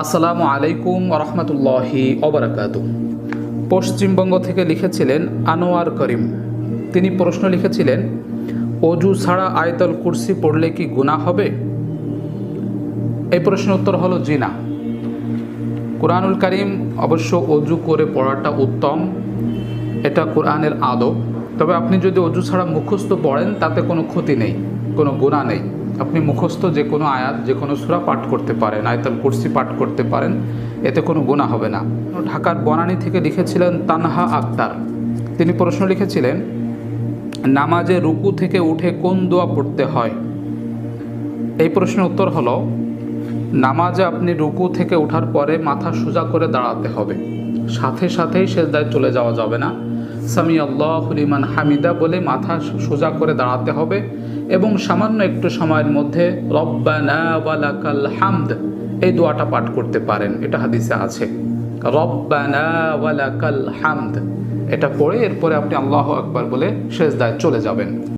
আসসালামু আলাইকুম রহমতুল্লাহি অবরাকাত পশ্চিমবঙ্গ থেকে লিখেছিলেন আনোয়ার করিম। তিনি প্রশ্ন লিখেছিলেন, অজু ছাড়া আয়তল কুরসি পড়লে কি গুনাহ হবে? এই প্রশ্নের উত্তর হলো জিনা কোরআনুল করিম অবশ্য অজু করে পড়াটা উত্তম, এটা কোরআনের আদব। তবে আপনি যদি অজু ছাড়া মুখস্থ পড়েন, তাতে কোনো ক্ষতি নেই, কোনো গুণা নেই। আপনি মুখস্থ যে কোনো আয়াত, যে কোনো সুরা পাঠ করতে পারেন, আয়তল কুরসি পাঠ করতে পারেন, এতে কোনো গুণা হবে না। ঢাকার বনানী থেকে লিখেছিলেন তানহা আক্তার। তিনি প্রশ্ন লিখেছিলেন, নামাজে রুকু থেকে উঠে কোন দোয়া পড়তে হয়? এই প্রশ্নের উত্তর হলো, নামাজে আপনি রুকু থেকে ওঠার পরে মাথা সোজা করে দাঁড়াতে হবে। সাথে সাথেই সেজদায় চলে যাওয়া যাবে না। সামি আল্লাহ হলিমান হামিদা বলে মাথা সোজা করে দাঁড়াতে হবে এবং সামান্য একটু সময়ের মধ্যে রব্বানাওয়ালাকাল হামদ এই দোয়াটা পাঠ করতে পারেন। এটা হাদিসে আছে। রব্বানা ওয়ালাকাল হামদ। এটা পড়ে এরপরে আপনি আল্লাহ আকবার বলে শেষ দায় চলে যাবেন।